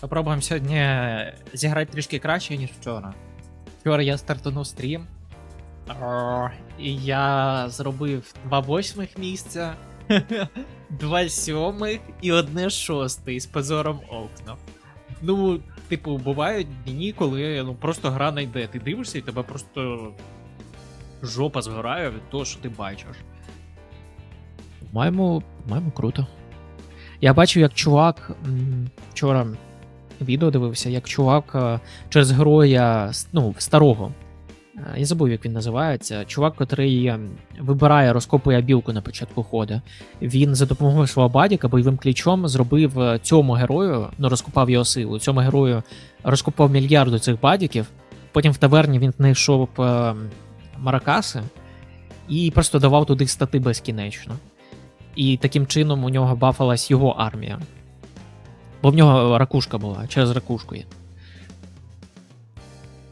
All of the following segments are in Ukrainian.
Попробуємо сьогодні зіграти трішки краще, ніж вчора. Вчора я стартанув стрім. І я зробив два восьмих місця, два сьомих і одне шосте з позором окна. Ну, типу, бувають дні, коли ну, просто гра не йде. Ти дивишся і тебе просто жопа згорає від того, що ти бачиш. Маємо, маємо круто. Я бачив, як чувак вчора відео дивився, як чувак е, через героя ну, старого. е, Я забув, як він називається. Чувак, котрий е, вибирає, розкопує білку на початку ходу. Він за допомогою свого бадіка бойовим ключом зробив цьому герою, ну розкопав його силу. Цьому герою розкопав мільярду цих бадіків. Потім в таверні він знайшов маракаси і просто давав туди стати безкінечно. І таким чином у нього бафалась його армія. Бо в нього ракушка була, через ракушку є.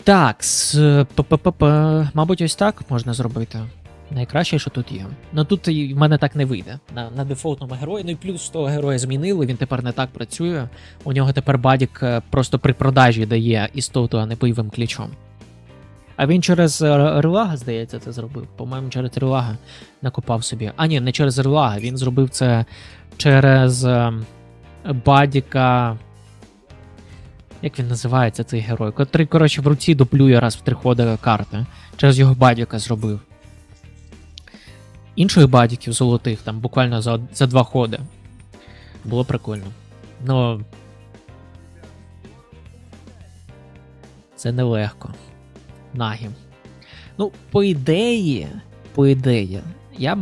Так, з мабуть, ось так можна зробити. Найкраще, що тут є. Ну тут в мене так не вийде. На, на дефолтному герої. Ну і плюс того героя змінили, він тепер не так працює. У нього тепер бадік е, просто при продажі дає істоту, а не бойовим ключом. А він через е, релага, здається, це зробив. По-моєму, через релага накопав собі. А ні, не через релага, він зробив це через е, бадіка. Як він називається цей герой? Котрий, коротше, в руці дуплює раз в три ходи карти. Через його бадіка зробив. Інших бадіків золотих, там буквально за, за два ходи. Було прикольно. Ну. Це нелегко. Нагі. Ну, по ідеї, по ідеї, я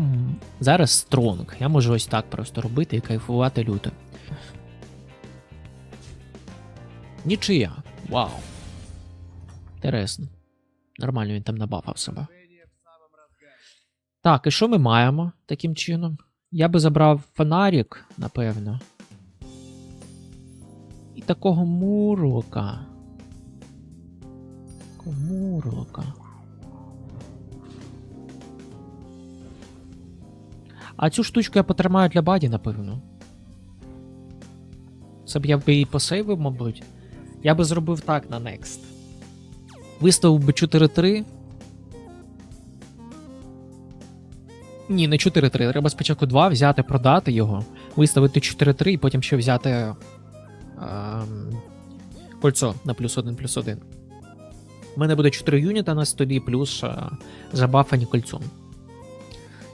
зараз стронг. Я можу ось так просто робити і кайфувати люто. Нічия. Вау. Інтересно. Нормально він там набафав себе. Так, і що ми маємо таким чином? Я би забрав фонарик, напевно. І такого мурлока. Такого мурлока. А цю штучку я потримаю для баді, напевно. Це б я б її посейвив, мабуть. Я би зробив так на Next. Виставив би 4-3. Ні, не 4-3. Треба спочатку 2 взяти, продати його, виставити 4-3 і потім ще взяти ем, кольцо на плюс 1 плюс 1. У мене буде 4 юніта на столі, плюс е, забафані кольцом.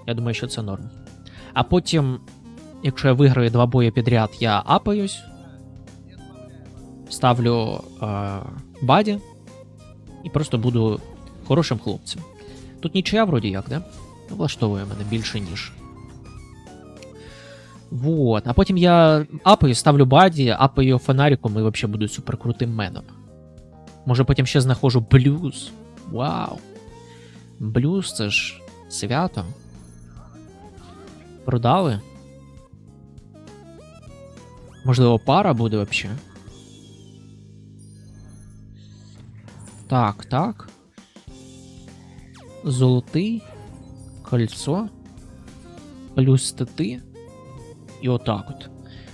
Я думаю, що це норм. А потім, якщо я виграю два бої підряд, я апаюсь, ставлю е, баді і просто буду хорошим хлопцем. Тут нічия вроді як, да? Ну, Влаштовує мене більше, ніж. Вот. А потім я апаю, ставлю баді, апаю фонариком і взагалі буду суперкрутим меном. Може потім ще знаходжу блюз. Вау. Блюз це ж свято. Продали. Можливо, пара буде взагалі. Так, так. Золотий. Кольцо. Плюс стати. І отак от.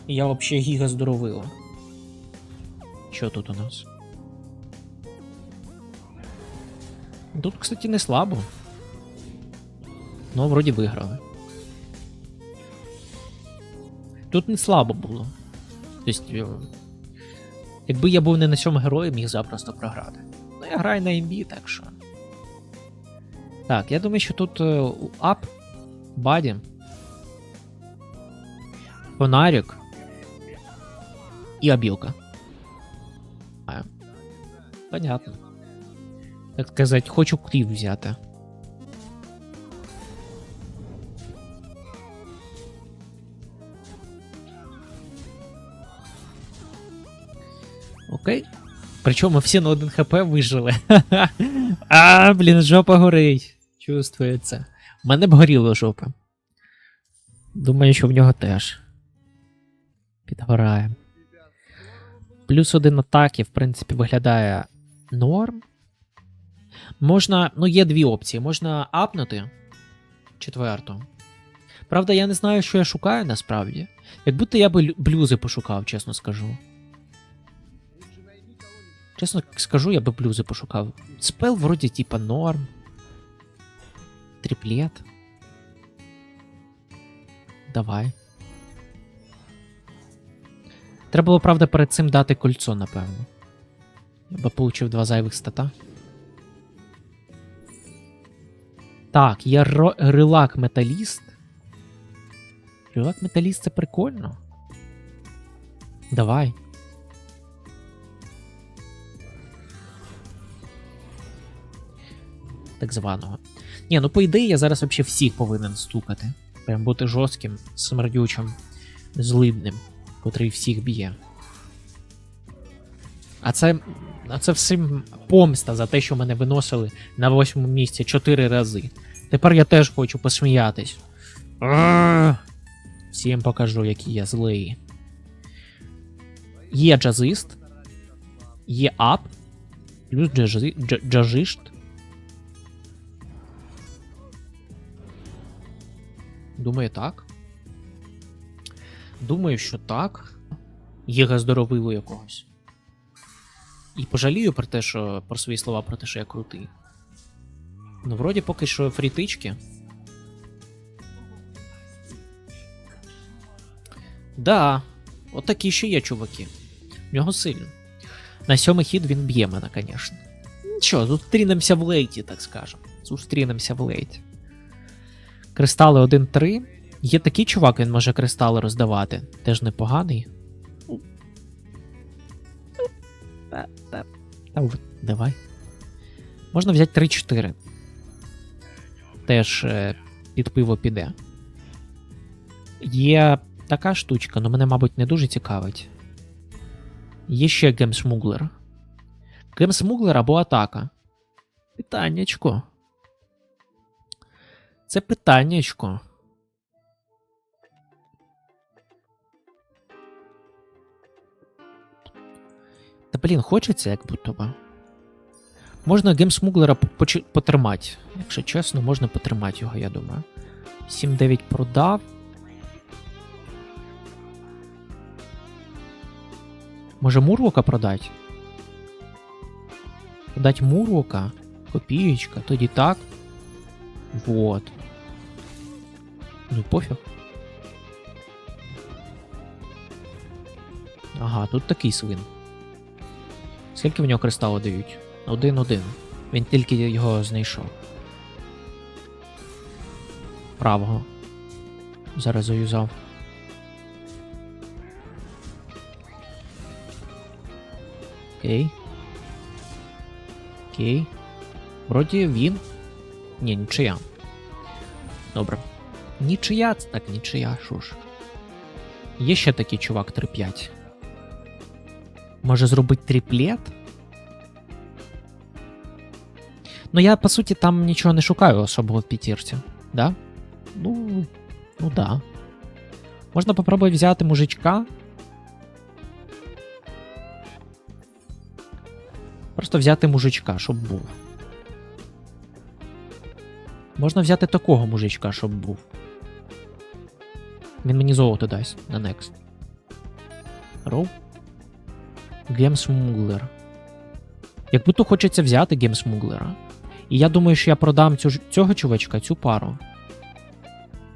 Я взагалі гіга здоровила. Що тут у нас? Тут, кстати, не слабо. Ну, вроді виграли. Тут не слабо було. Тобто, якби я був не на цьому герої, міг запросто програти. Ну, я граю на імбі, так що. Так, я думаю, що тут е, ап, баді, фонарик і обілка. А, Понятно. Так сказати, хочу крів взяти. Окей. Причому всі на 1 хп вижили. а, блін, жопа горить. Чувствується. У мене б горіла жопа. Думаю, що в нього теж. Підгорає. Плюс один атаки, в принципі, виглядає норм. Можна. Ну, є дві опції. Можна апнути четверту. Правда, я не знаю, що я шукаю насправді. Як будто я би блюзи пошукав, чесно скажу. Чесно скажу, я би блюзи пошукав. Спел вроді типа норм. Триплет. Давай. Треба було, правда, перед цим дати кольцо, напевно. Я би получив два зайвих стата. Так, є ро- релак металіст. Релак металіст це прикольно. Давай. Так званого. Ні, ну по ідеї я зараз взагалі всіх повинен стукати. Прям бути жорстким, смердючим, злидним, котрий всіх б'є. А це, а це всім помста за те, що мене виносили на восьмому місці чотири рази. Тепер я теж хочу посміятись. Всім покажу, який я злий. Є джазист, є ап, плюс джази, дж, джазист. Думаю, так. Думаю, що так. Є газдоровилу якогось. І пожалію про те, що про свої слова про те, що я крутий. Ну, вроді поки що фрітички. Да, отакі ще є чуваки. В нього сильно. На сьомий хід він б'є мене, звісно. Нічого, зустрінемося в лейті, так скажемо. Зустрінемося в лейті. Кристали 1-3. Є такий чувак, він може кристали роздавати. Теж непоганий. Ну, давай. Можна взяти 3-4. Теж е, під пиво піде. Є така штучка, але мене, мабуть, не дуже цікавить. Є ще гемсмуглер. Гемсмуглер або атака. Питаннячко. Це питаннячко. Та блін, хочеться, як будто би. Можна гемсмуглера поч- потримати. Якщо чесно, можна потримати його, я думаю. 7-9 продав. Може Мурлока продати? Продать Мурлока? Копієчка, тоді так. Вот. Ну, пофіг. Ага, тут такий свин. Скільки в нього кристалу дають? Один-один. Він тільки його знайшов. Правого. Зараз заюзав. Окей. Окей. Вроді він. Ні, нічия. Добре. Нічия, так нічия, що ж. Є ще такий чувак 3-5. Може зробити тріплет? Ну, я, по суті, там нічого не шукаю особого в п'ятірці. Да? Ну. Ну да. Можна попробувати взяти мужичка. Просто взяти мужичка, щоб був. Можна взяти такого мужичка, щоб був. Він мені золото дасть на next. Роу. Гемсмуглер. Як будто хочеться взяти гемсмуглера. І я думаю, що я продам цю, цього чувачка, цю пару.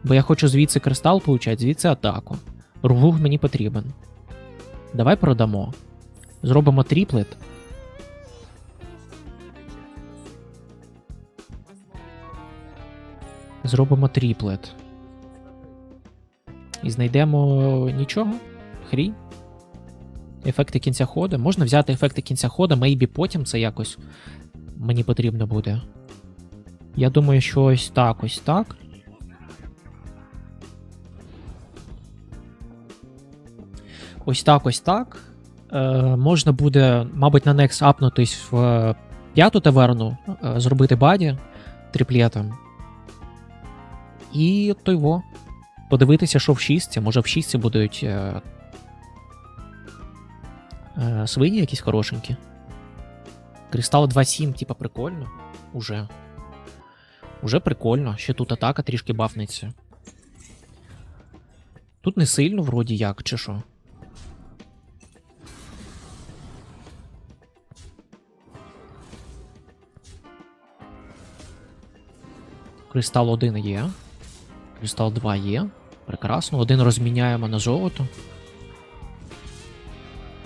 Бо я хочу звідси кристал получати, звідси атаку. Ругуг мені потрібен. Давай продамо. Зробимо тріплет. Зробимо тріплет. І знайдемо нічого. Хрі. Ефекти кінця ходу. Можна взяти ефекти кінця ходу, мейбі потім це якось мені потрібно буде. Я думаю, що ось так, ось так. Ось так, ось так. Е, можна буде, мабуть, на Next апнутись в е, п'яту таверну, е, зробити баді тріплетом. І той во подивитися, що в шістці. Може в шістці будуть е, е, свині якісь хорошенькі. Кристал 2.7, типа, прикольно. Уже. Уже прикольно. Ще тут атака трішки бафнеться. Тут не сильно, вроді як, чи що. Кристал 1 є. Кристал 2 є. Прекрасно. Один розміняємо на золото.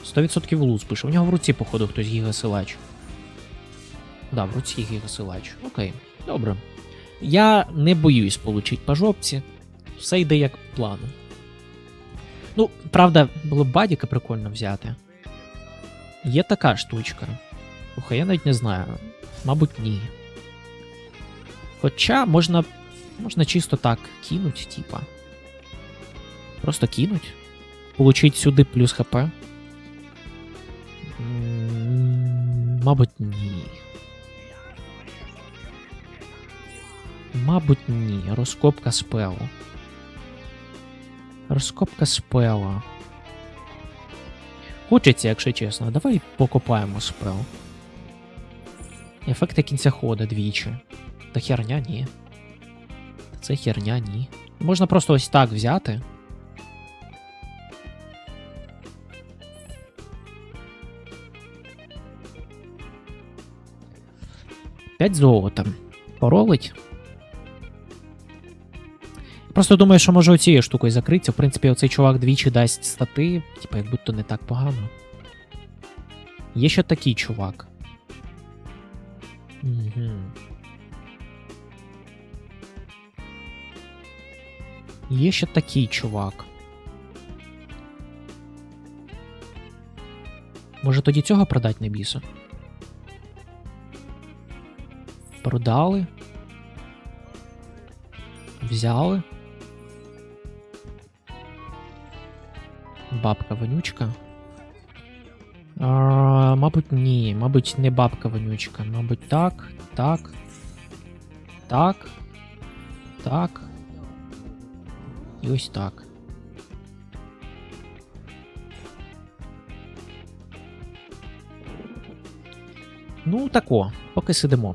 100% луз пише. У нього в руці, походу, хтось гігасилач. Да, в руці гігасилач. Окей, добре. Я не боюсь получить по жопці. Все йде як плану. Ну, правда, було б бадіка прикольно взяти. Є така штучка. Слухай, я навіть не знаю. Мабуть, ні. Хоча можна. Можна чисто так кинуть, типа. Просто кинуть. Получить сюди плюс ХП. Мабуть, ні. Мабуть, ні. Розкопка спелу. Розкопка спела. Хочеться, якщо чесно. Давай покопаємо спел. Ефекти кінця хода двічі. Та херня ні. Це херня ні. Можна просто ось так взяти. П'ять золота. Поролить. Просто думаю, що може оцією штукою закритися. В принципі, оцей чувак двічі дасть стати, типа, як будто не так погано. Є ще такий чувак. Угу. Є ще такий чувак. Може тоді цього продати на бісу? Продали. Взяли. Бабка вонючка. А, мабуть, ні. Мабуть, не бабка вонючка. Мабуть, так, так. Так. Так. І ось так. Ну, тако, поки сидимо.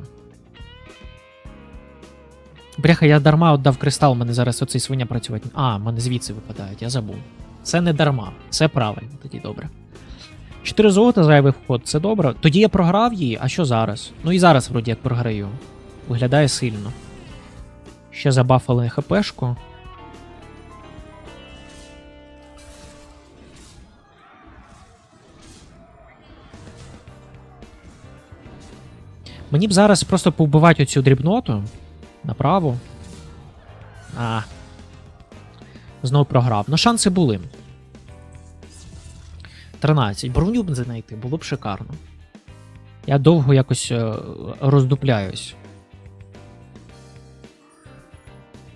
Бляха, я дарма віддав кристал, у мене зараз оцей свиня працювати. А, мене звідси випадають, я забув. Це не дарма, це правильно, тоді добре. 4 золота зайвий вход, це добре. Тоді я програв її, а що зараз? Ну і зараз, вроді, як програю. Виглядає сильно. Ще забафали хпшку. Мені б зараз просто повбивати оцю дрібноту направо. А. Знову програв. Ну, шанси були. 13. Броню б знайти, було б шикарно. Я довго якось е, роздупляюсь.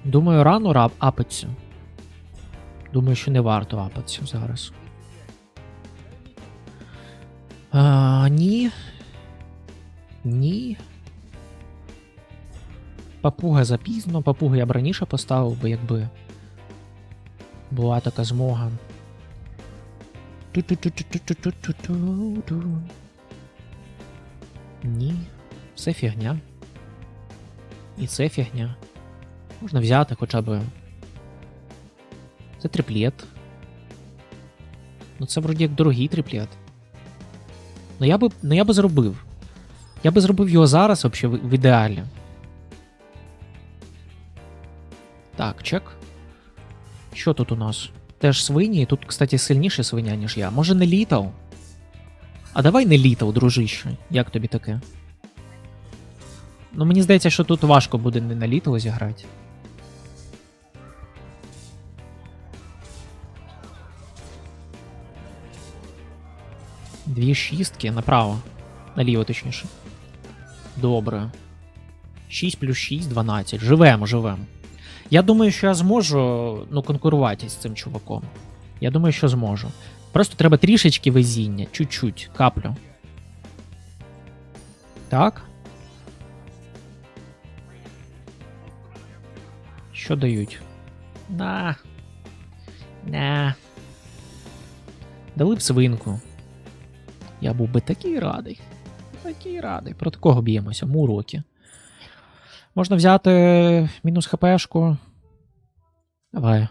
Думаю, рано апиться. Думаю, що не варто апатися зараз. А, ні. Ні. Папуга запізно, папугу я б раніше поставив бо якби була така змога. Ні, це фігня. І це фігня. Можна взяти хоча б. Це триплет. Ну це вроді як дорогий триплет. Ну я би ну, я би зробив. Я би зробив його зараз взагалі в ідеалі. Так, чек. Що тут у нас? Теж свині. Тут, кстати, сильніше свиня, ніж я. Може не літав? А давай не літав, дружище. Як тобі таке? Ну, мені здається, що тут важко буде не на літав зіграти. Дві шістки направо. Наліво, точніше. Добре. 6 плюс 6, 12. Живемо, живемо. Я думаю, що я зможу ну, конкурувати з цим чуваком. Я думаю, що зможу. Просто треба трішечки везіння, чуть-чуть, каплю. Так. Що дають? На. На. Дали б свинку. Я був би такий радий. Такий радий. Проти кого б'ємося? Муроки. Можна взяти мінус хпшку. Давай.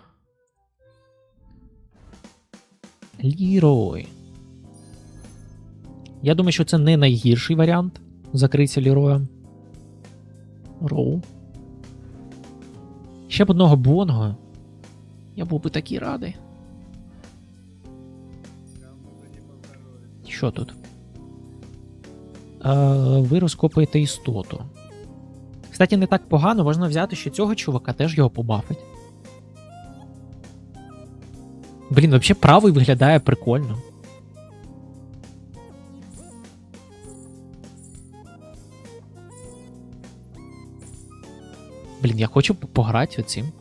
Лірой. Я думаю, що це не найгірший варіант. Закритися Ліроєм. Роу. Ще б одного бонго. Я був би такий радий. Що тут? Е, ви розкопуєте істоту. Кстати, не так погано, можна взяти, що цього чувака теж його побафить. Блін, взагалі правий виглядає прикольно. Блін, я хочу пограти оцим.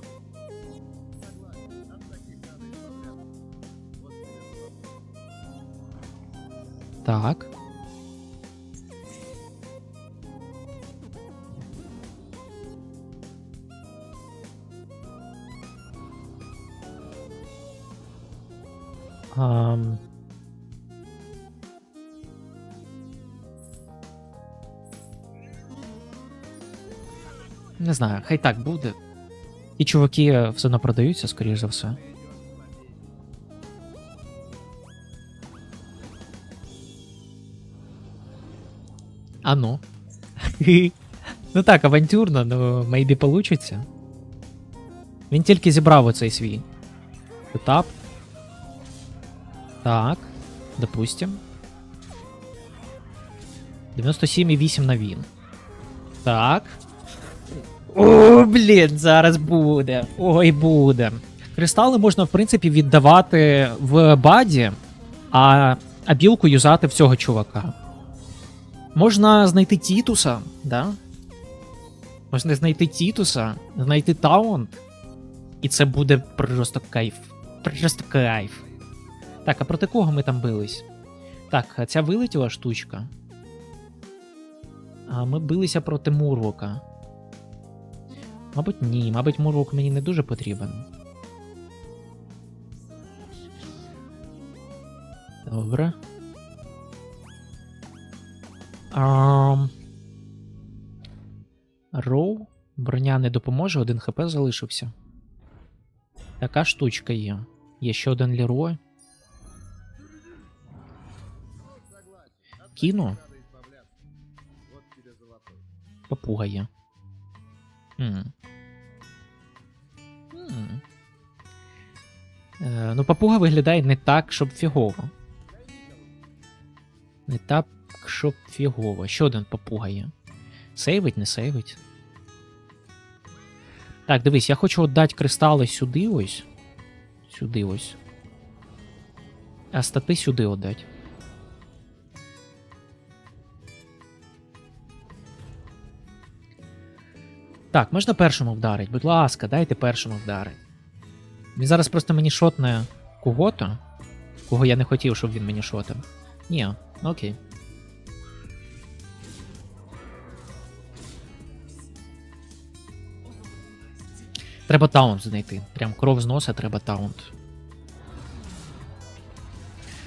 Так. Ам... Не знаю, хай так буде. Ті чуваки все одно продаються, скоріш за все. А ну. ну так, авантюрно, ну maybe получиться. Він тільки зібрав оцей свій етап. Так, допустим. 97,8 на він. Так. О, блін, зараз буде. Ой, буде. Кристали можна, в принципі, віддавати в баді, а, а білку юзати в цього чувака. Можна знайти Тітуса, да? Можна знайти Тітуса, знайти таунт. І це буде просто кайф. Просто кайф. Так, а проти кого ми там бились? Так, ця вилетіла штучка. А ми билися проти Мурвока. Мабуть, ні. Мабуть, Мурвок мені не дуже потрібен. Добре. Ам... Роу. Броня не допоможе, один хп залишився. Така штучка є. Є ще один Лерой. Кіну. Папуга є. М. М. Е, ну, папуга виглядає не так, щоб фігово. Не так, щоб фігово. Ще один папуга є. Сейвить, не сейвить. Так, дивись, я хочу віддати кристали сюди ось. Сюди ось. А стати сюди віддати. Так, можна першому вдарить. Будь ласка, дайте першому вдарить. Він зараз просто мені шотне кого-то, кого я не хотів, щоб він мені шотив. Ні, окей. Треба таунт знайти. Прям кров з носа треба таунт.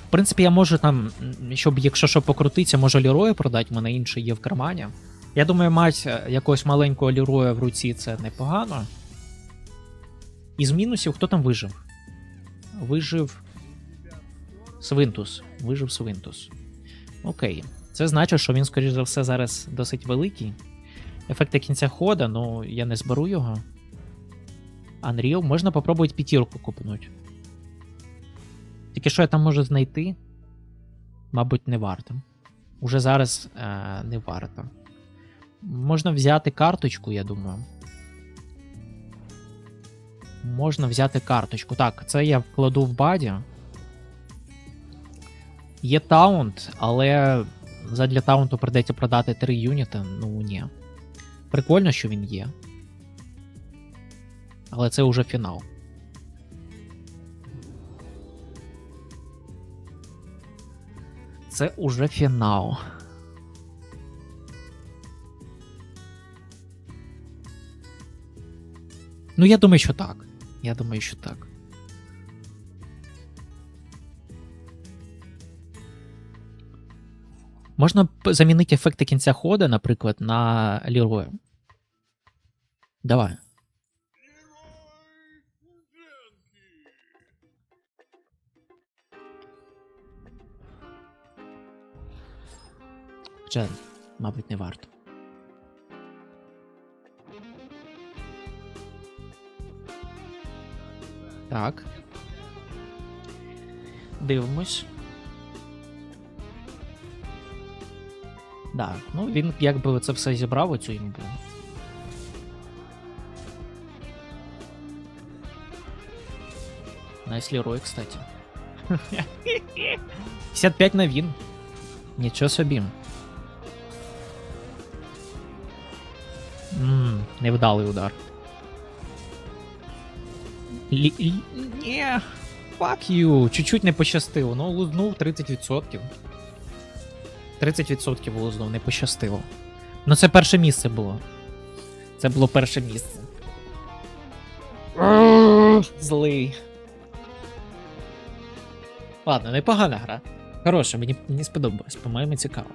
В принципі, я можу там, щоб якщо що покрутиться, можу лірою продати, в мене інший є в кармані. Я думаю, мать е, якогось маленького ліроя в руці це непогано. Із мінусів, хто там вижив? Вижив. Свинтус. Вижив Свинтус. Окей. Це значить, що він, скоріш за все, зараз досить великий. Ефекти кінця хода, ну я не зберу його. Unreal, можна попробувати п'ятірку купнути. Тільки що я там можу знайти? Мабуть, не варто. Уже зараз е, не варто. Можна взяти карточку, я думаю. Можна взяти карточку. Так, це я вкладу в баді. Є таунт, але задля таунту придеться продати 3 юніти. Ну ні. Прикольно, що він є. Але це вже фінал. Це уже фінал. Ну, я думаю, що так. Я думаю, що так. Можна замінити ефекти кінця хода, наприклад, на Ліроя. Давай. Хоча, мабуть, не варто. Так. Дивимось. Да, ну він якби це все зібрав оцю імбу. Найс Лерой, кстати. 55 на він. Нічого собі. Ммм, невдалий удар. Лі... Ні. Fuck you. Чуть-чуть не пощастило. Ну, лузнув 30%. 30% лузнув, не пощастило. Ну, це перше місце було. Це було перше місце. Злий. Ладно, непогана гра. Хороша, мені, мені сподобалось, по-моєму, цікаво.